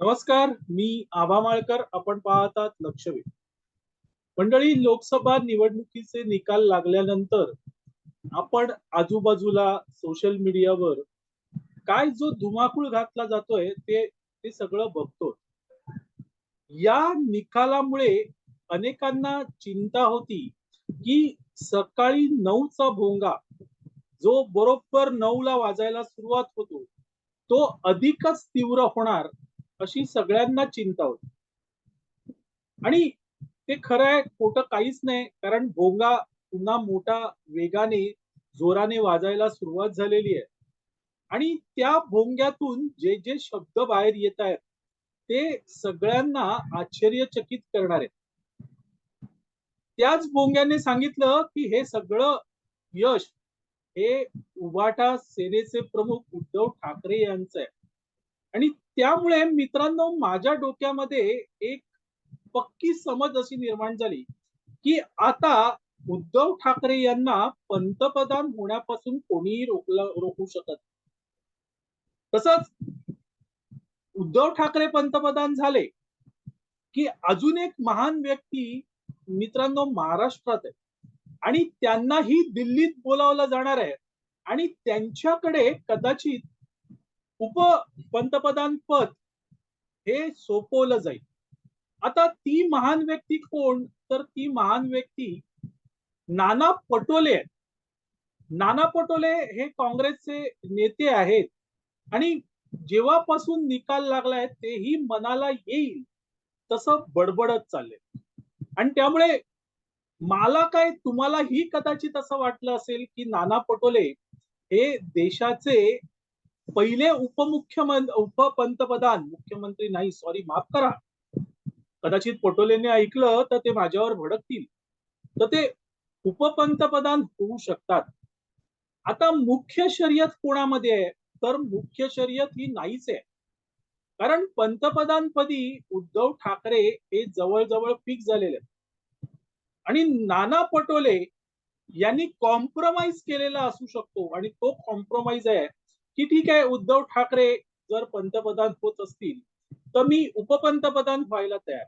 नमस्कार मी आभा माळकर आपण पाहतात लक्षवेध. मंडळी लोकसभा निवडणुकीचे निकाल लागल्यानंतर आपण आजूबाजूला सोशल मीडियावर काय जो धुमाकूळ घातला जातोय ते ते सगळं बघतो या निकालामुळे अनेकांना चिंता होती की सकाळी नऊचा भोंगा जो बरोबर नऊला वाजायला सुरुवात होतो तो अधिकच तीव्र होणार अशी सगळ्यांना चिंता होती. आणि ते खरं आहे खोटं काहीच नाही कारण भोंगा पुन्हा मोठा वेगाने जोराने वाजायला सुरुवात झालेली आहे. आणि त्या भोंग्यातून जे जे शब्द बाहेर येत आहेत ते सगळ्यांना आश्चर्यचकित करणार आहेत. त्याच भोंग्याने सांगितलं की हे सगळं यश हे उभाटा सेनेचे प्रमुख उद्धव ठाकरे यांचं आहे. आणि त्यामुळे मित्रांनो माझ्या डोक्यामध्ये एक पक्की समज अशी निर्माण झाली की आता उद्धव ठाकरे यांना पंतप्रधान होण्यापासून कोणीही रोखला रोखू शकत तसंच उद्धव ठाकरे पंतप्रधान झाले की अजून एक महान व्यक्ती मित्रांनो महाराष्ट्रात आहे. आणि त्यांनाही दिल्लीत बोलावलं जाणार आहे. आणि त्यांच्याकडे कदाचित उप पंतप्रधान पद हे सोपवलं जाईल. आता ती महान व्यक्ती कोण? तर ती महान व्यक्ती नाना पटोले आहेत. नाना पटोले हे काँग्रेसचे नेते आहेत. आणि जेव्हापासून निकाल लागलाय तेही मनाला येईल तसं बडबडत चालले आणि त्यामुळे मला काय तुम्हालाही कदाचित असं वाटलं असेल की नाना पटोले हे देशाचे पहिले उपमुख्यमंत्री उपपंतप्रधान मुख्यमंत्री नाही सॉरी माफ करा. कदाचित पटोलेने ऐकलं तर ते माझ्यावर भडकतील. तर ते उपपंतप्रधान होऊ शकतात. आता मुख्य शर्यत कोणामध्ये आहे? तर मुख्य शर्यत ही नाहीच आहे. कारण पंतप्रधानपदी उद्धव ठाकरे हे जवळजवळ फिक्स झालेले आहेत. आणि नाना पटोले यांनी कॉम्प्रोमाइज केलेला असू शकतो आणि तो कॉम्प्रोमाइज आहे की ठीक आहे उद्धव ठाकरे जर पंतप्रधान होत असतील तर मी उपपंतप्रधान व्हायला तयार.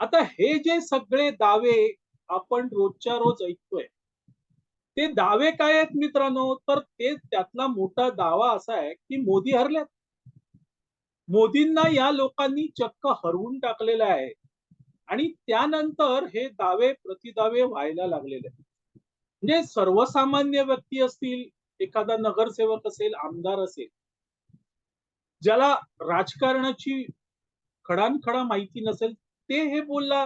आता हे जे सगळे दावे आपण रोजच्या रोज ऐकतोय ते दावे काय आहेत मित्रांनो? तर ते त्यातला मोठा दावा असा आहे की मोदी हरल्यात. मोदींना या लोकांनी चक्क हरवून टाकलेलं आहे आणि त्यानंतर हे दावे प्रतिदावे व्हायला लागलेले म्हणजे सर्वसामान्य व्यक्ती असतील एखादा नगरसेवक असेल आमदार असेल ज्याला राजकारणाची खडानखडा माहिती नसेल ते हे बोलला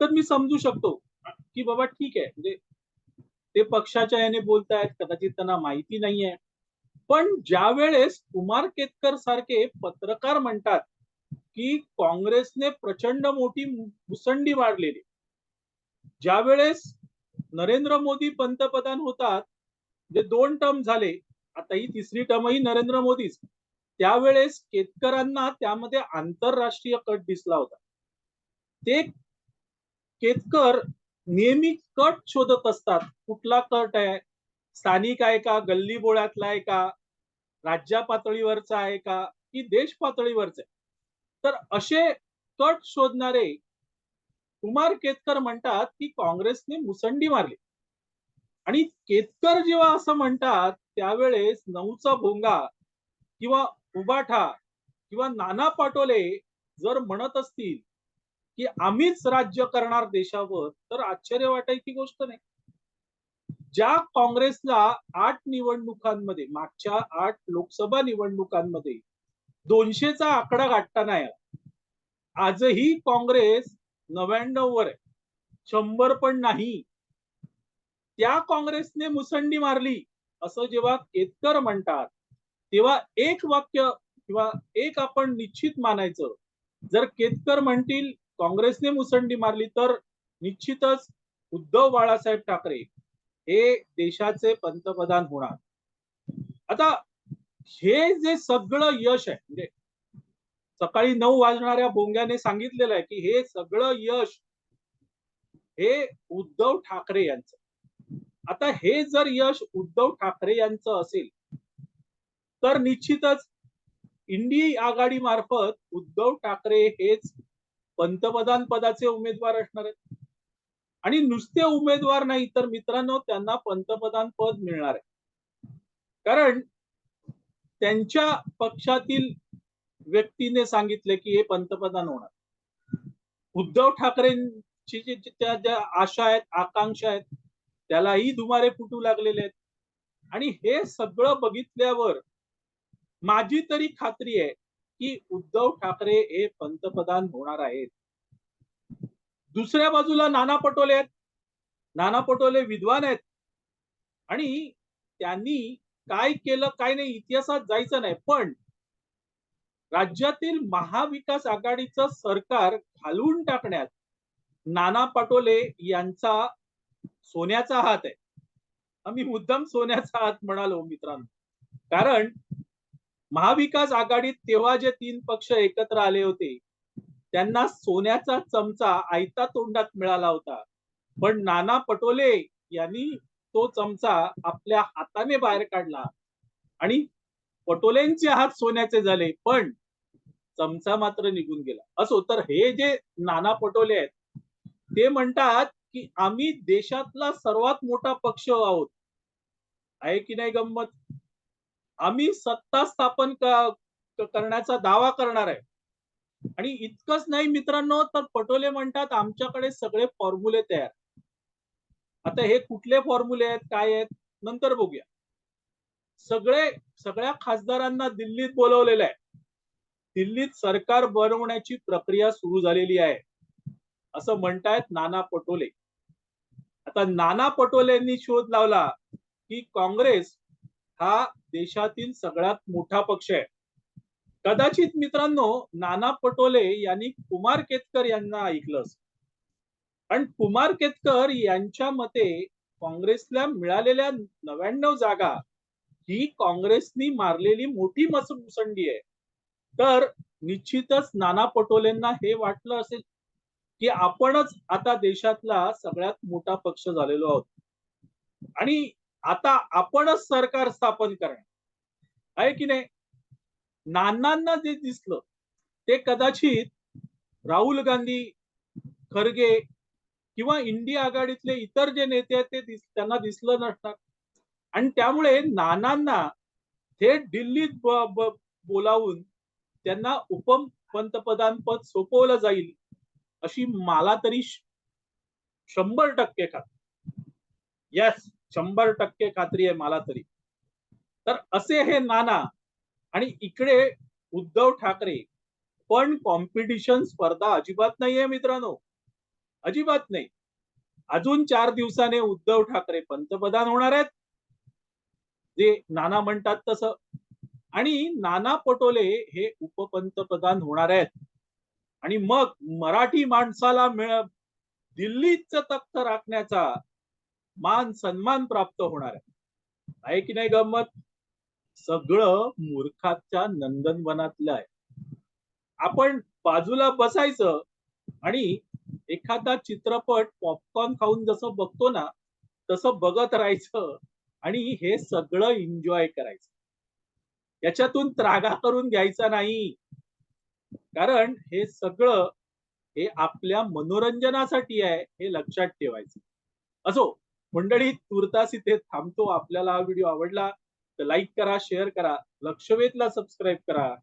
तर मी समजू शकतो की बाबा ठीक आहे म्हणजे ते पक्षाच्या याने बोलतायत कदाचित त्यांना माहिती नाही आहे पण ज्या वेळेस कुमार केतकर सारखे पत्रकार म्हणतात की काँग्रेसने प्रचंड मोठी मुसंडी मारलेली ज्या वेळेस नरेंद्र मोदी पंतप्रधान होतात जे दोन टर्म झाले आता ही तिसरी टर्मही नरेंद्र मोदीच. त्यावेळेस केतकरांना त्यामध्ये आंतरराष्ट्रीय कट दिसला होता. ते केतकर नेहमी कट शोधत असतात. कुठला कट आहे? स्थानिक आहे का? गल्ली बोळ्यातला आहे का? राज्या पातळीवरचा आहे का? की देश पातळीवरचा आहे? तर असे कट शोधणारे कुमार केतकर म्हणतात की काँग्रेसने मुसंडी मारली. आणि केतकर जेव्हा असं म्हणतात त्यावेळेस नऊचा भोंगा किंवा उबाठा किंवा नाना पाटोले जर म्हणत असतील की आम्हीच राज्य करणार देशावर तर आश्चर्य वाटायची गोष्ट नाही. ज्या काँग्रेसला आठ निवडणुकांमध्ये मागच्या आठ लोकसभा निवडणुकांमध्ये दोनशेचा आकडा गाठता नाही आजही काँग्रेस नव्याण्णव वर आहे. शंभर पण नाही त्या काँग्रेसने मुसंडी मारली असं जेव्हा केतकर म्हणतात तेव्हा एक वाक्य किंवा एक आपण निश्चित मानायचं जर केतकर म्हणतील काँग्रेसने मुसंडी मारली तर निश्चितच उद्धव बाळासाहेब ठाकरे हे देशाचे पंतप्रधान होणार. आता हे जे सगळं यश आहे म्हणजे सकाळी नऊ वाजणाऱ्या बोंग्याने सांगितलेलं आहे की हे सगळं यश हे उद्धव ठाकरे यांचं. आता हे जर यश उद्धव ठाकरे यांचं असेल तर निश्चितच इंडी आघाडी मार्फत उद्धव ठाकरे हेच पंतप्रधान पदाचे उमेदवार असणार आहेत. आणि नुसते उमेदवार नाही तर मित्रांनो त्यांना पंतप्रधान पद मिळणार आहे. कारण त्यांच्या पक्षातील व्यक्तीने सांगितले की हे पंतप्रधान होणार. उद्धव ठाकरेंची त्या ज्या आशा आहेत आकांक्षा आहेत त्यालाही धुमारे फुटू लागलेले आहेत. आणि हे सगळं बघितल्यावर माझी तरी खात्री आहे की उद्धव ठाकरे हे पंतप्रधान होणार आहेत. दुसऱ्या बाजूला नाना पटोले आहेत. नाना पटोले विद्वान आहेत. आणि त्यांनी काय केलं काय नाही इतिहासात जायचं नाही. पण राज्यातील महाविकास आघाडीचं सरकार घालवून टाकण्यात नाना पटोले यांचा सोन्याचा हात आहे. आम्ही मुद्दाम सोन्याचा हात म्हणालो मित्रांनो. कारण महाविकास आघाडीत तेव्हा जे तीन पक्ष एकत्र आले होते त्यांना सोन्याचा चमचा आयता तोंडात मिळाला होता. पण नाना पटोले यांनी तो चमचा आपल्या हाताने बाहेर काढला. आणि पटोलेंचे हात सोन्याचे झाले पण चमचा मात्र निघून गेला. असो तर हे जे नाना पटोले आहेत ते म्हणतात की आम्ही देशातला सर्वात मोठा पक्ष आहोत. आहे की नाही गंमत? आम्ही सत्ता स्थापन करण्याचा दावा करणार आहे. आणि इतकंच नाही मित्रांनो तर पटोले म्हणतात आमच्याकडे सगळे फॉर्म्युले तयार. आता हे कुठले फॉर्म्युले आहेत? काय आहेत? नंतर बघूया. सगळे सगळ्या खासदारांना दिल्लीत बोलवलेलं आहे. दिल्लीत सरकार बनवण्याची प्रक्रिया सुरू झालेली आहे. असं म्हणतायत नाना पटोले. आता नाना पटोलेंनी शोध लावला की काँग्रेस हा देशातील सगळ्यात मोठा पक्ष आहे. कदाचित मित्रांनो नाना पटोले यांनी कुमार केतकर यांना ऐकलं पण कुमार केतकर यांच्या मते काँग्रेसला मिळालेल्या नव्याण्णव जागा ही काँग्रेसनी मारलेली मोठी मस मुसंडी आहे. तर निश्चितच नाना पटोलेंना हे वाटलं असेल की आपणच आता देशातला सगळ्यात मोठा पक्ष झालेलो आहोत. आणि आता आपणच सरकार स्थापन करणार. आहे की नाही? नानांना जे दिसलं ते कदाचित राहुल गांधी खरगे किंवा इंडिया आघाडीतले इतर जे नेते आहेत ते दिस- त्यांना दिसलं नसणार. आणि त्यामुळे नानांना थेट दिल्लीत बोलावून त्यांना उपम पंतप्रधान पद सोपवलं जाईल. अशी मला तरी शंभर टक्के खात्री. येस शंभर टक्के खात्री आहे मला तरी. तर असे हे नाना आणि इकडे उद्धव ठाकरे पण कॉम्पिटिशन स्पर्धा अजिबात नाहीये मित्रांनो. अजिबात नाही. अजून चार दिवसाने उद्धव ठाकरे पंतप्रधान होणार आहेत. जे नाना म्हणतात तसं. आणि नाना पटोले हे उपपंतप्रधान होणार आहेत. आणि मग मराठी माणसाला मिळ दिल्लीच तख्त राखण्याचा मान सन्मान प्राप्त होणार आहे. की नाही गंमत? सगळं मूर्खाच्या नंदनवनातलं आहे. आपण बाजूला बसायचं आणि एखादा चित्रपट पॉपकॉर्न खाऊन जसं बघतो ना तसं बघत राहायचं आणि हे सगळं एन्जॉय करायचं. याच्यातून त्रागा करून घ्यायचा नाही. कारण हे सगळं हे आपल्या मनोरंजनासाठी आहे हे लक्षात ठेवायचं. असो मंडळी तुर्तास इथे थांबतो. आपल्याला हा व्हिडिओ आवडला तर लाईक करा शेअर करा. लक्षवेधला सबस्क्राईब करा.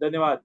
धन्यवाद.